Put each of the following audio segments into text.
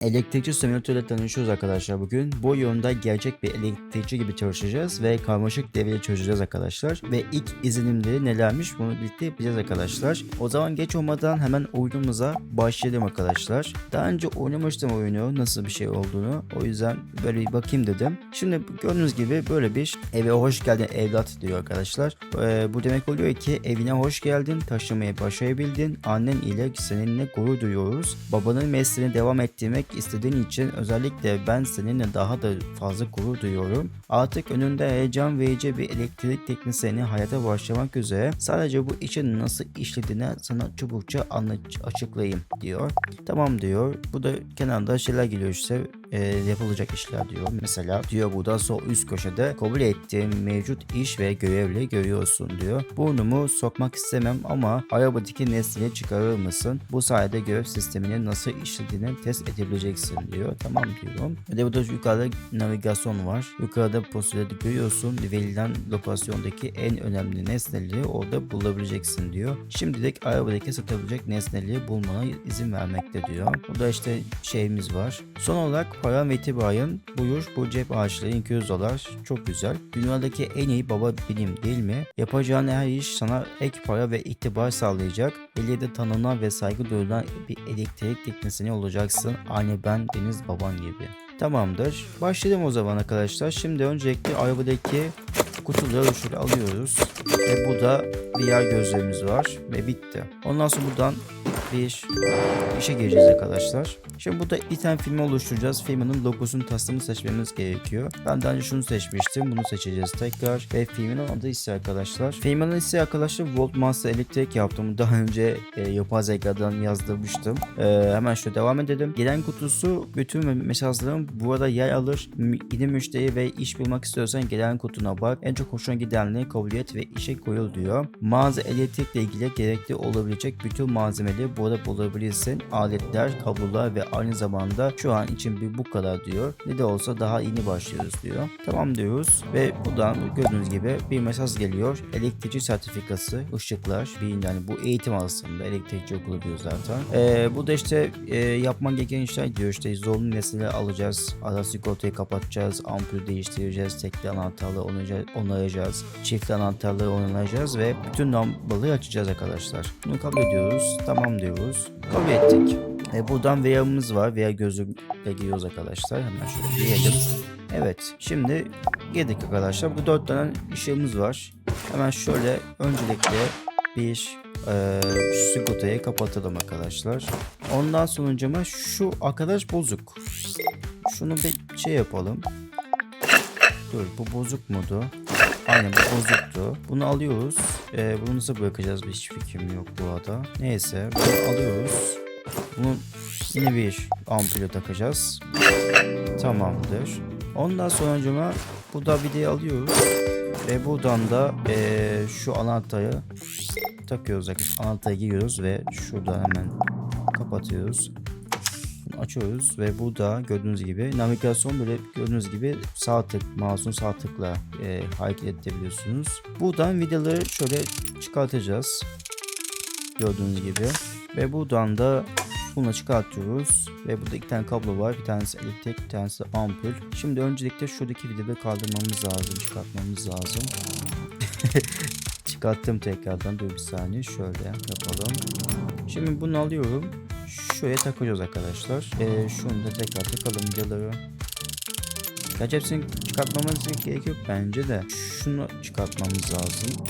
Elektrikçi simülatörle tanışıyoruz arkadaşlar bugün. Bu oyunda gerçek bir elektrikçi gibi çalışacağız ve karmaşık devreyi çözeceğiz arkadaşlar. Ve ilk izlenimleri nelermiş bunu birlikte yapacağız arkadaşlar. O zaman geç olmadan hemen oyunumuza başlayalım arkadaşlar. Daha önce oynamıştım oyunu nasıl bir şey olduğunu. O yüzden böyle bir bakayım dedim. Şimdi gördüğünüz gibi böyle bir eve hoş geldin evlat diyor arkadaşlar. Ee, bu demek oluyor ki evine hoş geldin, taşımayı başarabildin. Annen ile seninle gurur duyuyoruz. Babanın mesleğine devam ettirmek istediğin için özellikle ben seninle daha da fazla gurur duyuyorum. Artık önünde heyecan verici bir elektrik teknisyeni hayata başlamak üzere sadece bu işin nasıl işlediğini sana çabukça anla- açıklayayım diyor. Tamam diyor. Bu da kenarda şeyler geliyor işte e, yapılacak işler diyor. Mesela diyor burada sol üst köşede kabul ettiğim mevcut iş ve görevle görüyorsun diyor. Burnumu sokmak istemem ama arabadaki nesneyi çıkarır mısın? Bu sayede görev sisteminin nasıl işlediğini test edebileceksin diyor. Tamam diyorum. Ve de burada yukarıda navigasyon var. Yukarıda postülerde görüyorsun. Verilen lokasyondaki en önemli nesneleri orada bulabileceksin diyor. Şimdilik arabadaki satabilecek nesneleri bulmana izin vermekte diyor. Burada işte şeyimiz var. Son olarak para ve itibarın buyur bu cep ağaçları 200 dolar. Çok güzel. Dünyadaki en iyi baba benim değil mi? Yapacağın her iş sana ek para ve itibar sağlayacak. Belediye tanınan ve saygı duyulan bir elektrik teknisyeni olacaksın. Aynı ben Deniz baban gibi. Tamamdır. Başlayalım o zaman arkadaşlar. Şimdi öncelikle arabadaki kutuları şöyle alıyoruz. Ve bu da VR gözlerimiz var. Ve bitti. Ondan sonra buradan bir işe gireceğiz arkadaşlar. Şimdi burada item filmi oluşturacağız. Filmin logosunu tasarımını seçmemiz gerekiyor. Ben daha önce şunu seçmiştim. Bunu seçeceğiz tekrar. Ve filmin adı ise arkadaşlar. Filmin ise arkadaşlar Volt Master elektrik yaptım. Daha önce e, yapay zekadan yazdırmıştım. E, hemen şöyle devam edelim. Gelen kutusu bütün mesajların burada yer alır. Yeni müşteri ve iş bulmak istiyorsan gelen kutuna bak. En çok hoşuna gidenleri kabul et ve işe koyul diyor. Mağaza elektrikle ilgili gerekli olabilecek bütün malzemeleri burada bulabilirsin. Aletler, kablolar ve aynı zamanda şu an için bir bu kadar diyor. Ne de olsa daha yeni başlıyoruz diyor. Tamam diyoruz ve buradan gördüğünüz gibi bir mesaj geliyor. Elektrikçi sertifikası, ışıklar, bir yani bu eğitim aslında elektrikçi okulu diyor zaten. Ee, bu da işte e, yapman gereken işler diyor işte zorunlu nesneleri alacağız. Ara sigortayı kapatacağız, ampul değiştireceğiz, tekli anahtarları onaylayacağız. çift anahtarları onaylayacağız ve bütün lambaları açacağız arkadaşlar. Bunu kabul ediyoruz. Tamam diyoruz. Kabul ettik. E, buradan VR'ımız var. VR gözlükle giriyoruz arkadaşlar. Hemen şöyle girelim. Evet. Şimdi girdik arkadaşlar. Bu dört tane ışığımız var. Hemen şöyle öncelikle bir e, sigortayı kapatalım arkadaşlar. Ondan sonucuma şu arkadaş bozuk. Şunu bir şey yapalım. Dur bu bozuk mudu? Aynen bu bozuktu. Bunu alıyoruz. Ee, bunu nasıl bırakacağız bir hiç fikrim yok bu arada. Neyse bunu alıyoruz. Bunu yine bir ampule takacağız. Tamamdır. Ondan sonucuma bu da videoyu alıyoruz. Ve buradan da eee, şu anahtarı takıyoruz. Anahtarı giriyoruz ve şuradan hemen kapatıyoruz. Açıyoruz ve burada gördüğünüz gibi navigasyon böyle gördüğünüz gibi sağ tık mouse'un sağ tıkla eee, hareket edebiliyorsunuz. Buradan vidaları şöyle çıkartacağız. Gördüğünüz gibi. Ve buradan da bunu çıkartıyoruz. Ve burada iki tane kablo var. Bir tanesi elektrik, bir tanesi ampul. Şimdi öncelikle şuradaki vidaları kaldırmamız lazım. Çıkartmamız lazım. Çıkarttım tekrardan. Dur bir saniye. Şöyle yapalım. Şimdi bunu alıyorum. Şuraya takıyoruz arkadaşlar. Ee, şunu da tekrar takalım vidaları. Gerçi hepsini çıkartmamız gerekiyor bence de. Şunu çıkartmamız lazım.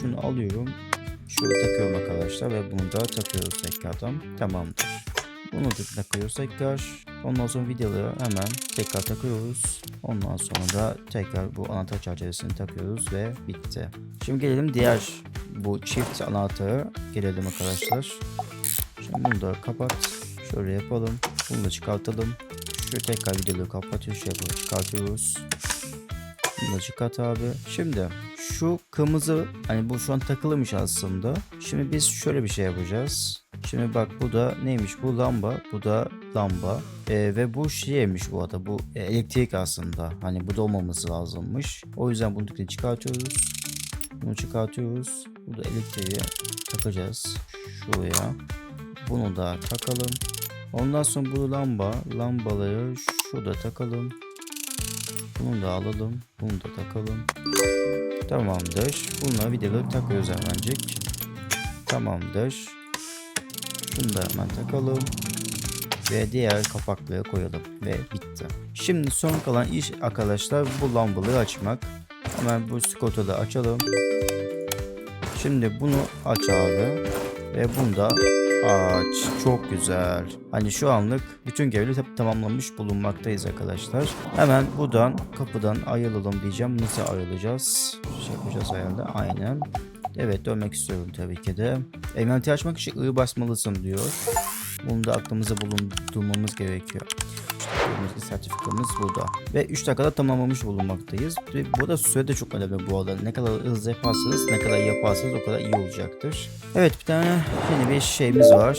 Şunu alıyorum. Şöyle takıyorum arkadaşlar ve bunu da takıyoruz tekrardan. Tamamdır. Bunu da takıyoruz tekrar. Ondan sonra vidaları hemen tekrar takıyoruz. Ondan sonra da tekrar bu anahtar çerçevesini takıyoruz ve bitti. Şimdi gelelim diğer bu çift anahtarı gelelim arkadaşlar. Şimdi bunu da kapat. Şöyle yapalım. Bunu da çıkartalım. Şu tekrar vidaları kapatıyoruz. Şey yapalım. Çıkartıyoruz. Bunu da çıkart abi. Şimdi şu kırmızı hani bu şu an takılıymış aslında. Şimdi biz şöyle bir şey yapacağız. Şimdi bak bu da neymiş bu lamba bu da lamba Ee, ve bu şeymiş bu arada bu e, elektrik aslında hani bu da olmaması lazımmış. O yüzden bunu çıkartıyoruz. Bunu çıkartıyoruz. Bu da elektriği takacağız şuraya. Bunu da takalım. Ondan sonra bu lamba, lambaları şurada takalım. Bunu da alalım. Bunu da takalım. Tamamdır. Bunları vidaları takıyoruz hemencik. Tamamdır. Şunu da hemen takalım. Ve diğer kapakları koyalım. Ve bitti. Şimdi son kalan iş arkadaşlar bu lambaları açmak. Hemen bu skotu da açalım. Şimdi bunu aç abi. Ve bunu da aç. Çok güzel. Hani şu anlık bütün görevleri tam- tamamlamış bulunmaktayız arkadaşlar. Hemen buradan kapıdan ayrılalım diyeceğim. Nasıl ayrılacağız? Şey yapacağız herhalde. Aynen. Evet dönmek istiyorum tabii ki de. Emaneti açmak için I basmalısın diyor. Bunu da aklımıza bulundurmamız gerekiyor. İşte sertifikamız burada. Ve 3 dakikada tamamlamış bulunmaktayız. Ve burada süre de çok önemli bu arada. Ne kadar hızlı yaparsanız, ne kadar yaparsanız o kadar iyi olacaktır. Evet bir tane yeni bir şeyimiz var.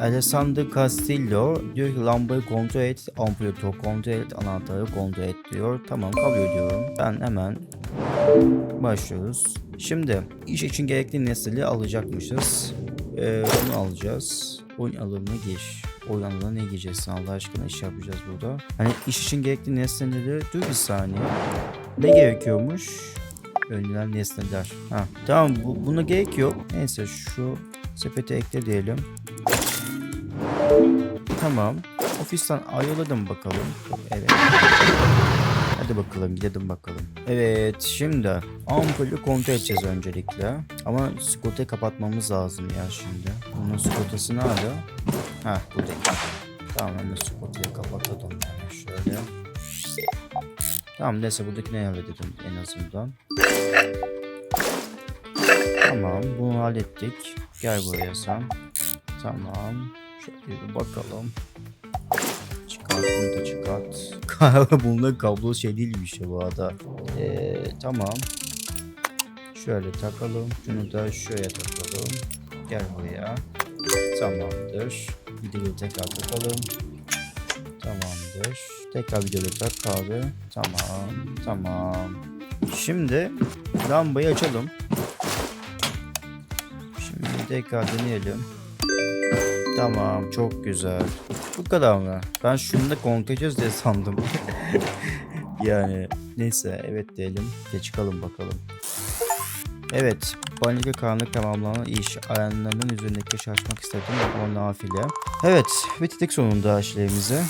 Alessandro Castillo diyor ki lambayı kontrol et, ampulü kontrol et, anahtarı kontrol et diyor. Tamam kabul ediyorum. Ben hemen başlıyoruz. Şimdi iş için gerekli nesneleri alacakmışız. Ee, onu alacağız. Oyun alanına gir. Oyun alanına ne giyeceksin Allah aşkına iş yapacağız burada. Hani iş için gerekli nesneleri dur bir saniye. Ne gerekiyormuş? Önlenen nesneler. Ha, tamam bu, buna gerek yok. Neyse şu sepete ekle diyelim. Tamam. Ofisten ayrıladım bakalım. Evet. Hadi bakalım gidelim bakalım. Evet şimdi ampulü kontrol edeceğiz öncelikle. Ama sigortayı kapatmamız lazım ya şimdi. Bunun sigortası nerede? Ha burada. Tamam hemen sigortayı kapatalım yani şöyle. Tamam neyse buradakini halledelim en azından. Tamam bunu hallettik. Gel buraya sen. Tamam. Şöyle bir bakalım. Bunu da çıkart. Bunlar kablo şey değilmiş ya bu arada. Ee, tamam. Şöyle takalım. Şunu da şuraya takalım. Gel buraya. Tamamdır. Videoyu tekrar takalım. Tamamdır. Tekrar videoyu tak abi. Tamam. Tamam. Şimdi lambayı açalım. Şimdi tekrar deneyelim. Tamam çok güzel. Bu kadar mı? Ben şunu da edeceğiz diye sandım. yani neyse evet diyelim. Ve çıkalım bakalım. Evet. Banyo karanlık tamamlanan iş. Ayanlarının üzerindeki şaşmak istedim. O nafile. Evet. Bitirdik sonunda işlerimizi.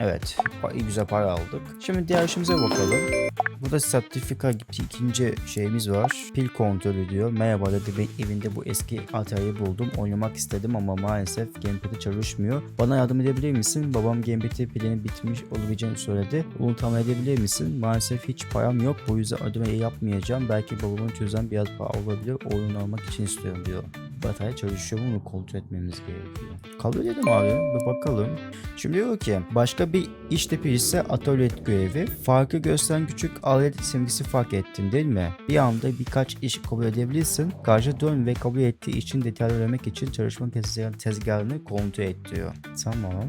Evet. ba- Güzel para aldık. Şimdi diğer işimize bakalım. Burada sertifika gibi ikinci şeyimiz var. Pil kontrolü diyor. Merhaba dedi ben evinde bu eski Atari'yi buldum. Oynamak istedim ama maalesef gamepad'i çalışmıyor. Bana yardım edebilir misin? Babam gamepad'i pilinin bitmiş olabileceğini söyledi. Bunu tamir edebilir misin? Maalesef hiç param yok. Bu yüzden ödemeyi yapmayacağım. Belki babamın çözen biraz para olabilir. Oyun almak için istiyorum diyor. Batarya çalışıyor mu? Kontrol etmemiz gerekiyor. Kabul edelim abi. Bir bakalım. Şimdi diyor ki başka bir iş tipi ise atölye görevi. Farkı gösteren küçük alet simgesi fark ettim değil mi? Bir anda birkaç iş kabul edebilirsin. Karşı dön ve kabul ettiği için detaylı öğrenmek için çalışma tezgah- tezgahını kontrol et diyor. Tamam.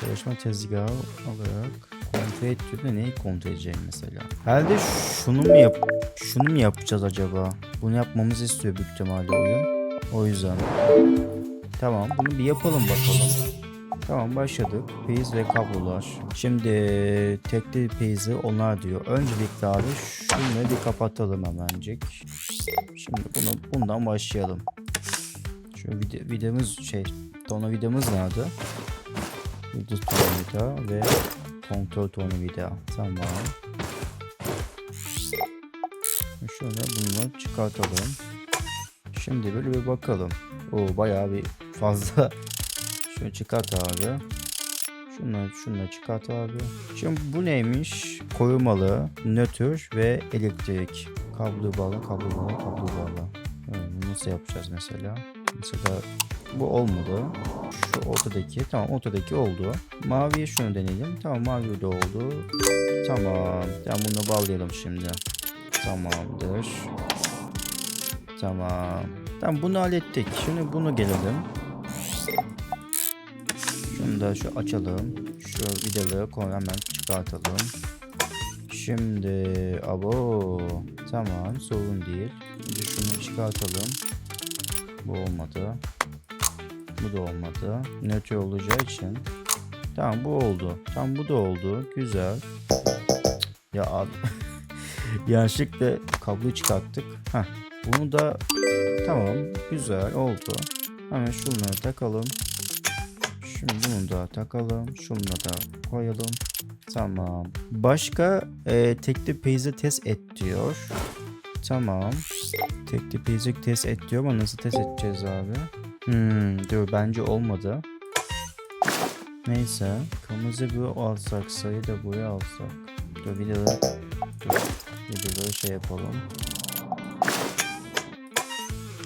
Çalışma tezgahı olarak kontrol et diyor da neyi kontrol edeceğim mesela? Herhalde şunu mu yap şunu mu yapacağız acaba? Bunu yapmamızı istiyor büyük ihtimalle oyun. O yüzden. Tamam bunu bir yapalım bakalım. Tamam başladık. Priz ve kablolar. Şimdi tekli prizi onlar diyor. Öncelikle abi şunu bir kapatalım hemencik. Şimdi bunu bundan başlayalım. Şu vide, vidamız şey tornavidamız nerede? Yıldız tornavida ve kontrol tornavida. Tamam. Şöyle bunu çıkartalım. Şimdi böyle bir bakalım. O bayağı bir fazla. Şunu çıkart abi. Şunu, şunu çıkart abi. Şimdi bu neymiş? Korumalı, nötr ve elektrik. Kablo bağla, kablo bağla, kablo bağla. Bunu nasıl yapacağız mesela? Mesela bu olmadı. Şu ortadaki, tamam ortadaki oldu. Maviye şunu deneyelim. Tamam mavi de oldu. Tamam. Tamam bunu bağlayalım şimdi. Tamamdır. Tamam. Tamam bunu hallettik. Şimdi bunu gelelim. Da şu açalım. Şu vidaları koy hemen çıkartalım. Şimdi abo tamam sorun değil. Şimdi şunu çıkartalım. Bu olmadı. Bu da olmadı. Nötr olacağı için Tamam bu oldu. Tamam bu da oldu. Güzel. Ya abi. Yanlışlıkla kabloyu çıkarttık. Heh. Bunu da tamam. Güzel oldu. Hemen şunları takalım. Şimdi bunu da takalım. Şunu da koyalım. Tamam. Başka e, tekli peyze test et diyor. Tamam. Tekli peyze test et diyor ama nasıl test edeceğiz abi? Hmm, dur bence olmadı. Neyse. Kırmızı bu alsak sayı da buraya alsak. Dur videoda dur. Videoda şey yapalım.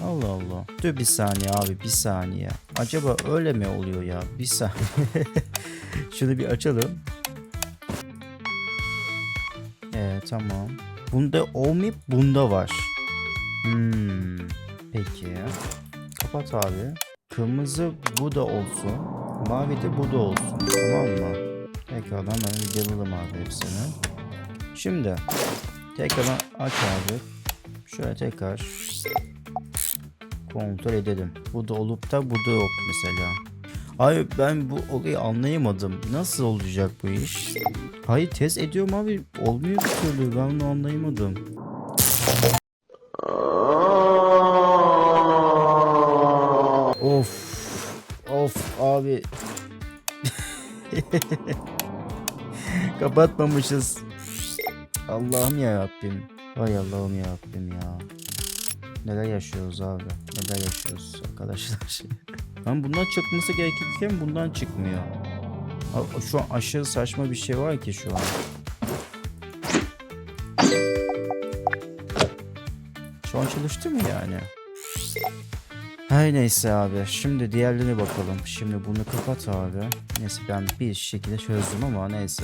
Allah Allah. Dur bir saniye abi bir saniye. Acaba öyle mi oluyor ya? Bir saniye. Şunu bir açalım. Ee, tamam. Bunda olmayıp bunda var. Hmm. Peki. Kapat abi. Kırmızı bu da olsun. Mavi de bu da olsun. Tamam mı? Tekrardan hemen videolayalım abi hepsini. Şimdi tekrardan aç abi. Şöyle tekrar kontrol edelim. Bu da olup da bu da yok mesela. Hayır ben bu olayı anlayamadım. Nasıl olacak bu iş? Hayır test ediyorum abi. Olmuyor bir türlü. Ben bunu anlayamadım. Of. Of abi. Kapatmamışız. Allah'ım ya Rabbim. Vay Allah'ım ya Rabbim ya. Neler yaşıyoruz abi? Neler yaşıyoruz arkadaşlar? Lan bundan çıkması gerekirken bundan çıkmıyor. Şu an aşırı saçma bir şey var ki şu an. Şu an çalıştı mı yani? Her neyse abi. Şimdi diğerlerine bakalım. Şimdi bunu kapat abi. Neyse ben bir şekilde çözdüm ama neyse.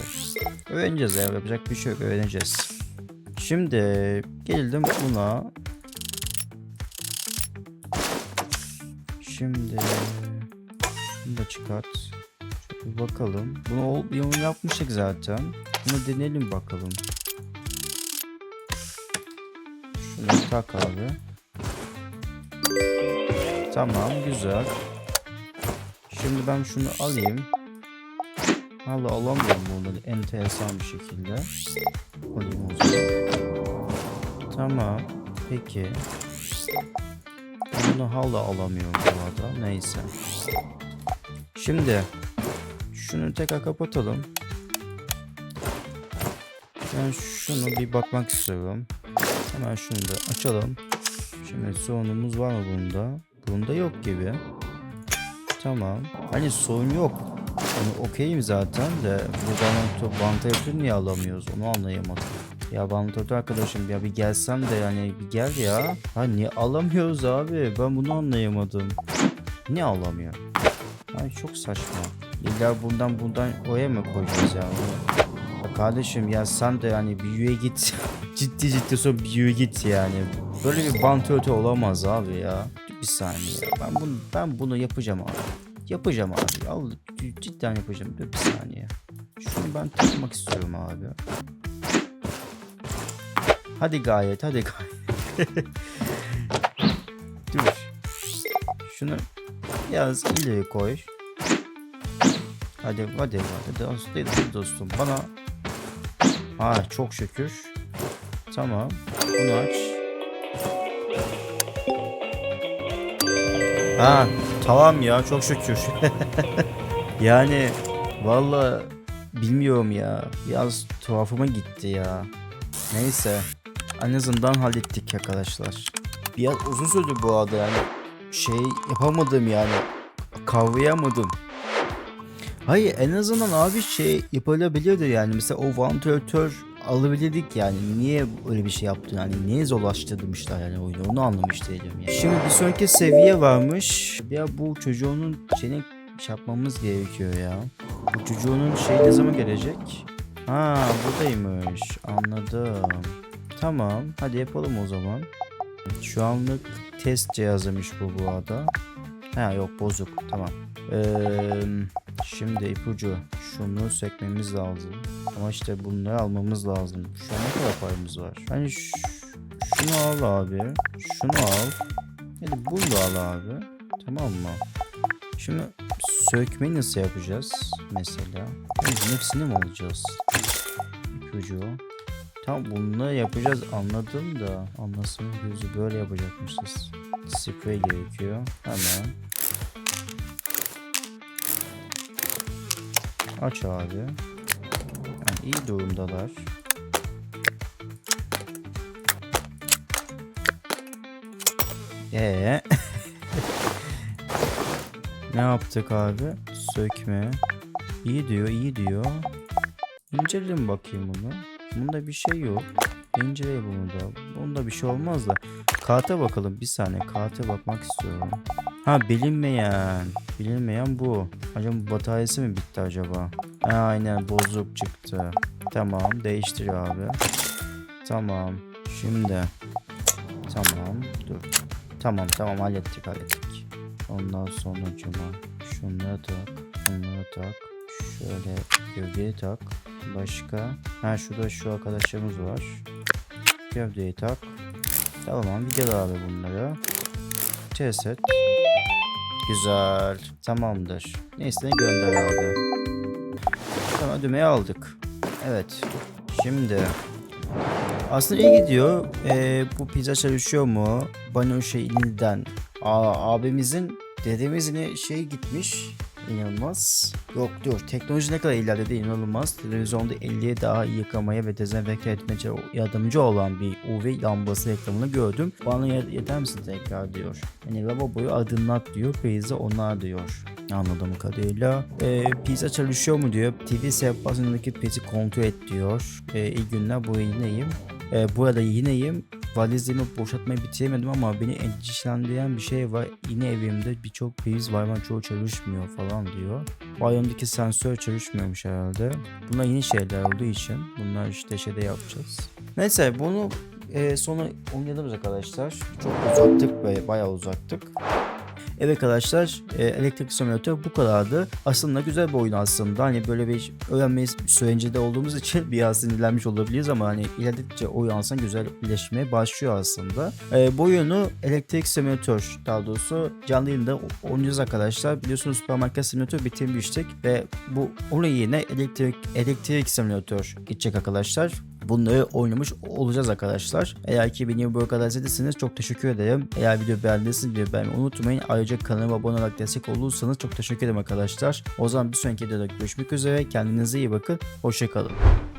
Öğreneceğiz ya. Yapacak bir şey yok. Öğreneceğiz. Şimdi geldim buna. Şimdi bunu da çıkart. Şöyle bir bakalım. Bunu yapmıştık zaten. Bunu deneyelim bakalım. Şunu tak abi. Tamam güzel. Şimdi ben şunu alayım. Valla alamıyorum bunu enteresan bir şekilde. Alayım o zaman. Tamam. Peki. Bunu hala alamıyorum bu arada. Neyse. Şimdi şunu tekrar kapatalım. Ben şunu bir bakmak istiyorum. Hemen şunu da açalım. Şimdi sorunumuz var mı bunda? Bunda yok gibi. Tamam. Hani sorun yok. Onu okeyim zaten de bu vantilatör niye alamıyoruz onu anlayamadım. Ya vantilatör arkadaşım ya bir gelsen de yani bir gel ya. Ha niye alamıyoruz abi ben bunu anlayamadım. Niye alamıyor? Ay çok saçma. İlla bundan bundan oya mı koyacağız ya? Ya kardeşim ya sen de yani bir üye git. ciddi ciddi sonra bir üye git yani. Böyle bir vantilatör olamaz abi ya. Bir saniye. Ben bunu ben bunu yapacağım abi. Yapacağım abi. Al, cidden yapacağım. Bir saniye. Şunu ben takmak istiyorum abi. Hadi gayet, hadi gayet. Dur. Şunu biraz ileri koy. Hadi, hadi, hadi dostum, dostum. Bana Ha çok şükür. Tamam. Bunu aç. Ha tamam ya çok şükür. yani valla bilmiyorum ya. Biraz tuhafıma gitti ya. Neyse. En azından hallettik arkadaşlar. Biraz uzun sürdü bu arada yani. Şey yapamadım yani. Kavrayamadım. Hayır en azından abi şey yapılabilirdi yani. Mesela o vantilatör alabilirdik yani. Niye öyle bir şey yaptın yani? Niye zorlaştırmışlar yani oyunu? Onu anlamış değilim yani. Şimdi bir sonraki seviye varmış. Ya bu çocuğunun şeyini şey yapmamız gerekiyor ya. Bu çocuğunun şey ne zaman gelecek? Ha buradaymış. Anladım. Tamam. Hadi yapalım o zaman. Şu anlık test cihazıymış bu bu arada. Ha yok bozuk. Tamam. Eee Şimdi ipucu şunu sökmemiz lazım. Ama işte bunları almamız lazım. Şu an ne kadar paramız var? Hani şunu al abi. Şunu al. Hadi bunu da al abi. Tamam mı? Şimdi sökmeyi nasıl yapacağız mesela? Bunun hepsini mi alacağız? İpucu. Tam bunları yapacağız anladım da anlasın gözü böyle yapacakmışız. Sprey gerekiyor. Hemen. Aç abi. Yani iyi durumdalar. Ee. ne yaptık abi? Sökme. İyi diyor, iyi diyor. İnceleyelim bakayım bunu. Bunda bir şey yok. İncele bunu da. Bunda bir şey olmaz da. Kağıta bakalım. Bir saniye. Kağıta bakmak istiyorum. Ha bilinmeyen. Bilinmeyen bu. Acaba bu bataryası mı bitti acaba? Ha, aynen bozuk çıktı. Tamam. Değiştir abi. Tamam. Şimdi. Tamam. Dur. Tamam tamam hallettik hallettik. Ondan sonra cuma. Şunları tak. Bunları tak. Şöyle gövdeyi tak. Başka. Ha şurada şu arkadaşlarımız var. Gövdeyi tak. Tamam gidelim abi bunları. Ceset. Güzel. Tamamdır. Neyse gönder abi. Tamam ödemeyi aldık. Evet. Şimdi aslında iyi gidiyor. Ee, bu pizza çalışıyor mu? Bana o şeyinden. Aa, abimizin dedemizin şey gitmiş. İnanılmaz. Yok dur. Teknoloji ne kadar ilerledi inanılmaz. Televizyonda 50'ye daha iyi yıkamaya ve dezenfekte etmece yardımcı olan bir UV lambası reklamını gördüm. Bana yet- yeter misin tekrar diyor. Yani lavaboyu aydınlat diyor. Pizza onlar diyor. Anladığım kadarıyla. Ee, pizza çalışıyor mu diyor. TV sehpasındaki pezi kontrol et diyor. Ee, iyi günler bu yineyim. Ee, burada yineyim. Valizlerimi boşaltmayı bitiremedim ama beni endişelendiren bir şey var. Yine evimde birçok priz var ama çoğu çalışmıyor falan diyor. Banyodaki sensör çalışmıyormuş herhalde. Bunlar yeni şeyler olduğu için bunlar işte şeyde yapacağız. Neyse bunu e, sonra oynayalım arkadaşlar. Çok uzattık ve bayağı uzattık. Evet arkadaşlar e, elektrik simülatör bu kadardı. Aslında güzel bir oyun aslında. Hani böyle bir öğrenme sürecinde olduğumuz için biraz sinirlenmiş olabiliriz ama hani ilerledikçe oyun aslında güzel birleşmeye başlıyor aslında. E, bu oyunu elektrik simülatör daha doğrusu canlı yayında oynayacağız arkadaşlar. Biliyorsunuz süpermarket simülatör bitirmiştik ve bu onun yerine elektrik elektrik simülatör gidecek arkadaşlar. Bunları oynamış olacağız arkadaşlar. Eğer ki beni bu kadar izlediyseniz çok teşekkür ederim. Eğer video beğendiyseniz video beğenmeyi unutmayın. Ayrıca kanalıma abone olarak destek olursanız çok teşekkür ederim arkadaşlar. O zaman bir sonraki videoda görüşmek üzere. Kendinize iyi bakın. Hoşçakalın.